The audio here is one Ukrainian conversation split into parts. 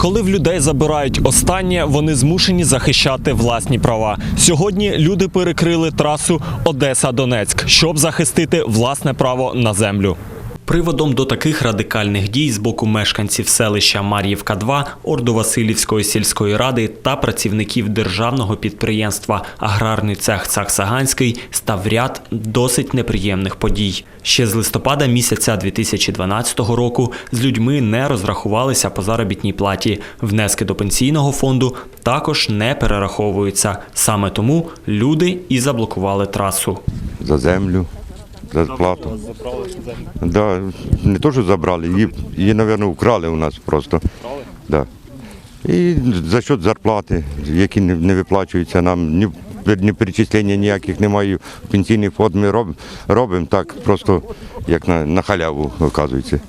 Коли в людей забирають останнє, вони змушені захищати власні права. Сьогодні люди перекрили трасу Одеса-Донецьк, щоб захистити власне право на землю. Приводом до таких радикальних дій з боку мешканців селища Мар'ївка 2 Ордо-Василівської сільської ради та працівників державного підприємства Аграрний цех Саксаганський став ряд досить неприємних подій. Ще з листопада місяця 2012 року з людьми не розрахувалися по заробітній платі. Внески до пенсійного фонду також не перераховуються. Саме тому люди і заблокували трасу. за землю, плату. Да, не то, що забрали, її, її, мабуть, вкрали у нас просто. Да. І за счет зарплати, які не, виплачуються нам, ні, ні перечислення ніяких немає. В пенсійний фонд ми роб, робимо так, просто як на, на халяву, оказується.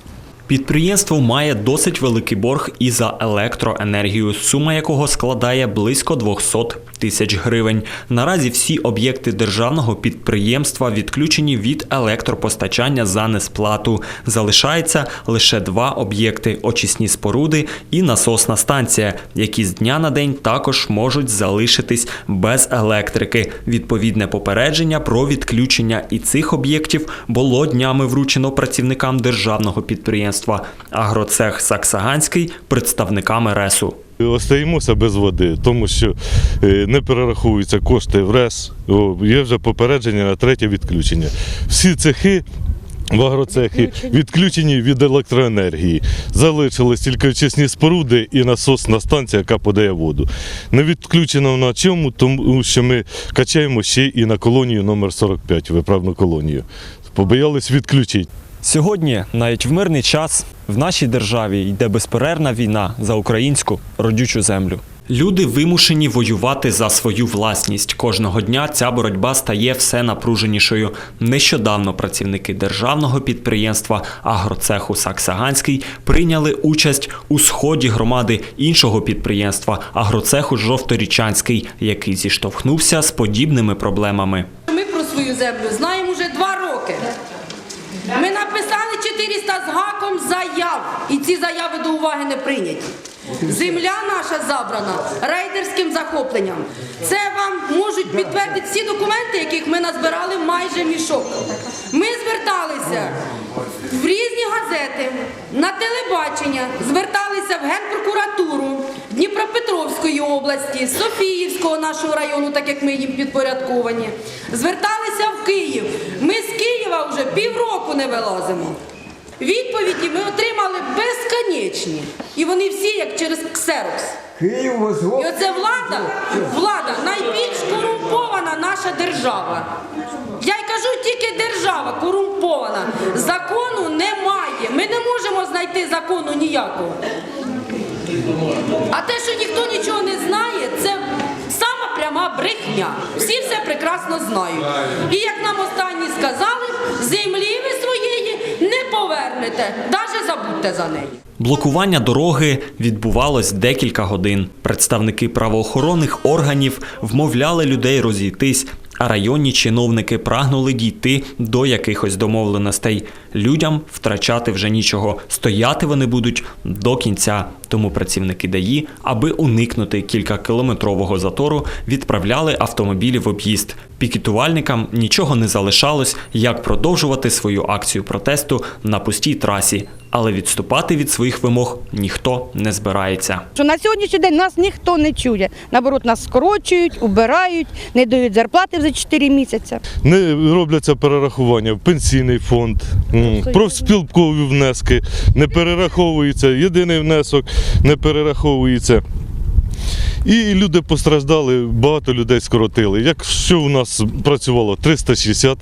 Підприємство має досить великий борг і за електроенергію, сума якого складає близько 200 тисяч гривень. Наразі всі об'єкти державного підприємства відключені від електропостачання за несплату. Залишається лише два об'єкти: очисні споруди і насосна станція, які з дня на день також можуть залишитись без електрики. Відповідне попередження про відключення і цих об'єктів було днями вручено працівникам державного підприємства Агроцех Саксаганський представниками РЕСу. Остаємося без води, тому що е, не перераховуються кошти в РЕС. Є вже попередження на третє відключення. Всі цехи. В агроцехи відключені від електроенергії. Залишились тільки очисні споруди і насосна станція, яка подає воду. Не відключено на чому, тому що ми качаємо ще і на колонію номер 45, виправну колонію. Побоялись відключити. Сьогодні, навіть в мирний час, в нашій державі йде безперервна війна за українську родючу землю. Люди вимушені воювати за свою власність. Кожного дня ця боротьба стає все напруженішою. Нещодавно працівники державного підприємства Агроцеху Саксаганський прийняли участь у сході громади іншого підприємства Агроцеху Жовторічанський, який зіштовхнувся з подібними проблемами. Ми про свою землю знаємо вже два роки. Ми 400 з гаком заяв, і ці заяви до уваги не прийняті. Земля наша забрана рейдерським захопленням. Це вам можуть підтвердити всі документи, яких ми назбирали майже мішок. Ми зверталися в різні газети, на телебачення, зверталися в Генпрокуратуру Дніпропетровської області, Софіївського нашого району, так як ми їм підпорядковані. Зверталися в Київ. Ми з Києва вже півроку не вилазимо. Відповіді ми отримали безконечні. І вони всі як через ксерокс. Київ, І оце влада, влада найбільш корумпована наша держава. Я й кажу, тільки держава корумпована. Закону немає. Ми не можемо знайти закону ніякого. А те, що ніхто нічого не знає, це сама пряма брехня. Всі все прекрасно знають. І як нам останні сказали, землі повернете, навіть забудьте за неї. Блокування дороги відбувалось декілька годин. Представники правоохоронних органів вмовляли людей розійтись, а районні чиновники прагнули дійти до якихось домовленостей. Людям втрачати вже нічого. Стояти вони будуть до кінця. Тому працівники ДАІ, аби уникнути кількакілометрового затору, відправляли автомобілі в об'їзд. Пікетувальникам нічого не залишалось, як продовжувати свою акцію протесту на пустій трасі, але відступати від своїх вимог ніхто не збирається. Що на сьогоднішній день нас ніхто не чує. Наоборот, нас скорочують, убирають, не дають зарплати за 4 місяці. Не робляться перерахування в пенсійний фонд, профспілкові внески не перераховуються, єдиний внесок не перераховується. І люди постраждали, багато людей скоротили. Якщо у нас працювало 360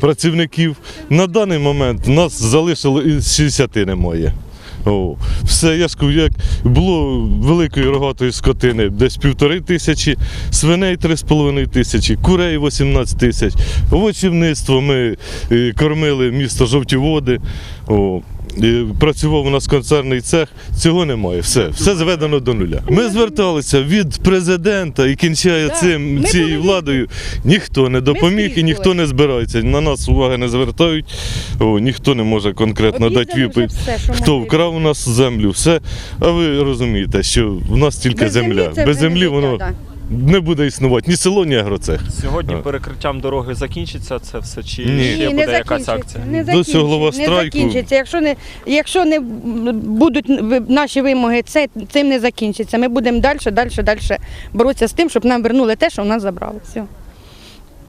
працівників, на даний момент нас залишило і 60 немає. О, все, я ж кажу, як було великої рогатої скотини, десь півтори тисячі, свиней три з половиною тисячі, курей 18 тисяч. Овочівництво ми е, кормили місто жовті води. О, працював у нас концерний цех, цього немає. Все, все зведено до нуля. Ми зверталися від президента і кінчає цим цією владою. Ніхто не допоміг і ніхто не збирається. На нас уваги не звертають. О, ніхто не може конкретно дати відповідь. Хто вкрав у нас землю, все. А ви розумієте, що в нас тільки земля. Без землі воно. Не буде існувати ні село, ні агроцех. Сьогодні перекриттям дороги закінчиться це все чи Ні. ще Ні, буде не якась закінчиться. акція? Не До цього голова закінчиться, не страйку. закінчиться. Якщо не, якщо не будуть ви- наші вимоги, це цим не закінчиться. Ми будемо далі, далі, далі боротися з тим, щоб нам вернули те, що в нас забрали. Все.